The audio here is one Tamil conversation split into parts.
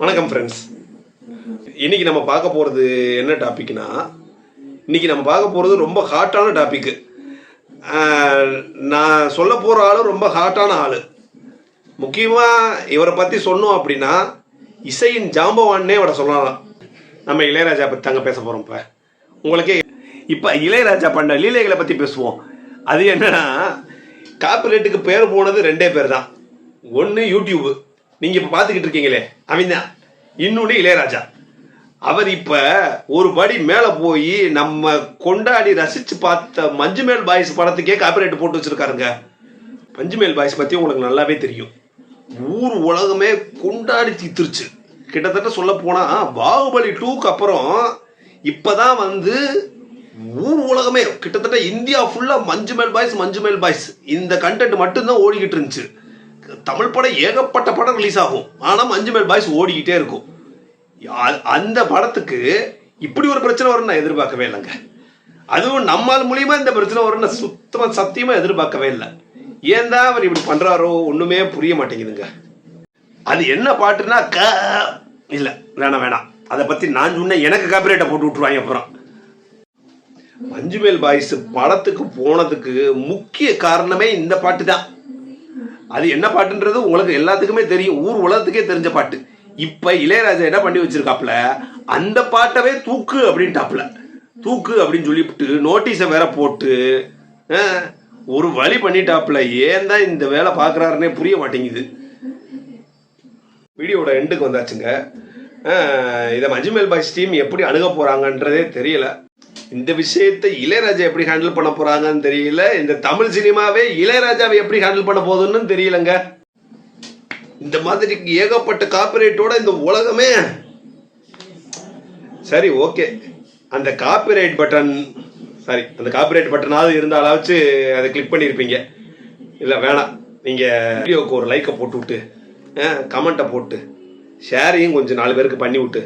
வணக்கம் ஃப்ரெண்ட்ஸ் இன்னைக்கு நம்ம பார்க்க போகிறது என்ன டாபிக்னா இன்னைக்கு நம்ம பார்க்க போகிறது ரொம்ப ஹாட்டான டாபிக்கு நான் சொல்ல போகிற ஆளும் ரொம்ப ஹாட்டான ஆள். முக்கியமாக இவரை பற்றி சொன்னோம் அப்படின்னா இசையின் ஜாம்பவான்னே இவரை சொல்லலாம். நம்ம இளையராஜா பற்றி தாங்க பேச போகிறோம் இப்போ. உங்களுக்கே இப்போ இளையராஜா பண்ண லீலைகளை பற்றி பேசுவோம். அது என்னன்னா காப்பிரைட்டுக்கு பேர் போனது ரெண்டே பேர் தான். ஒன்று யூடியூப்பு நீங்கள் இப்போ பார்த்துக்கிட்டு இருக்கீங்களே அவன் தான் இன்னொன்று இளையராஜா. அவர் இப்போ ஒரு படி மேலே போய் நம்ம கொண்டாடி ரசிச்சு பார்த்த மஞ்சுமேல் பாய்ஸ் படத்துக்கே காப்பிரைட் போட்டு வச்சிருக்காருங்க. மஞ்சுமேல் பாய்ஸ் பற்றி உங்களுக்கு நல்லாவே தெரியும். ஊர் உலகமே கொண்டாடி தீத்துருச்சு கிட்டத்தட்ட சொல்ல போனா பாகுபலி டூக்கு அப்புறம் இப்பதான் வந்து ஊர் உலகமே கிட்டத்தட்ட இந்தியா ஃபுல்லாக மஞ்சுமேல் பாய்ஸ் மஞ்சுமேல் பாய்ஸ். இந்த கண்டென்ட் மட்டும்தான் ஓடிக்கிட்டு இருந்துச்சு. தமிழ் படம் ஏகப்பட்ட படம் ரிலீஸ் ஆகும். ஆனால் மஞ்சுமேல் பாய்ஸ் ஓடிக்கிட்டே இருக்கும். அந்த படத்துக்கு இப்படி ஒரு பிரச்சனை வரும்னு நான் எதிர்பார்க்கவே இல்லைங்க. அதுவும் நம்மால் மூலியமா இந்த பிரச்சனை வரும்னு நான் சுத்தமாக சத்தியமாக எதிர்பார்க்கவே இல்லை. ஏன் தான் அவர் இப்படி பண்ணுறாரோ ஒன்றுமே புரிய மாட்டேங்குதுங்க. அது என்ன பாட்டுனா க இல்லை வேணாம் வேணாம். அதை பற்றி நான் சொன்ன எனக்கு காப்பிரைட்டை போட்டு விட்ருவாங்க அப்புறம். மஞ்சுமேல் பாய்ஸ் படத்துக்கு போனதுக்கு முக்கிய காரணமே இந்த பாட்டு தான். அது என்ன பாட்டுன்றது உங்களுக்கு எல்லாத்துக்குமே தெரியும். ஊர் உலகத்துக்கே தெரிஞ்ச பாட்டு. இப்ப இளையராஜா என்ன பண்ணி வச்சிருக்காப்ல அந்த பாட்டவே தூக்கு அப்படின்ட்டாப்ல தூக்கு அப்படின்னு சொல்லிவிட்டு நோட்டீஸை வேற போட்டு ஒரு வழி பண்ணிட்டாப்ல ஏன் தான் இந்த வேலை பார்க்குறாருன்னே புரிய மாட்டேங்குது. வீடியோட எண்டுக்கு வந்தாச்சுங்க. இதை மஜ்மேல் பாய்ஸ் டீம் எப்படி அணுக போகிறாங்கன்றதே தெரியல. இந்த விஷயத்தை இளையராஜா எப்படி ஹேண்டில் பண்ண போறாங்கன்னு தெரியல. இந்த தமிழ் சினிமாவே இளையராஜாவை எப்படி ஹேண்டில் பண்ண போகுதுன்னு தெரியலங்க. இந்த மாதிரி ஏகப்பட்ட காப்பிரைட்டோட இந்த உலகமே. சரி ஓகே அந்த காப்பிரைட் பட்டன் சாரி அந்த காப்பிரைட் பட்டனாவது இருந்தாலாச்சு அதை கிளிக் பண்ணியிருப்பீங்க இல்லை வேணாம். நீங்கள் வீடியோவுக்கு ஒரு லைக்கை போட்டு விட்டு கமெண்ட்டை போட்டு ஷேரையும் கொஞ்சம் நாலு பேருக்கு பண்ணி விட்டு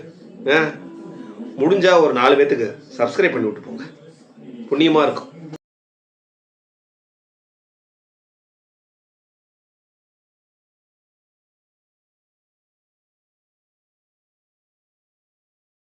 முடிஞ்சால் ஒரு நாலு பேர்த்துக்கு சப்ஸ்கிரைப் பண்ணி விட்டு போங்க புண்ணியமாக இருக்கும்.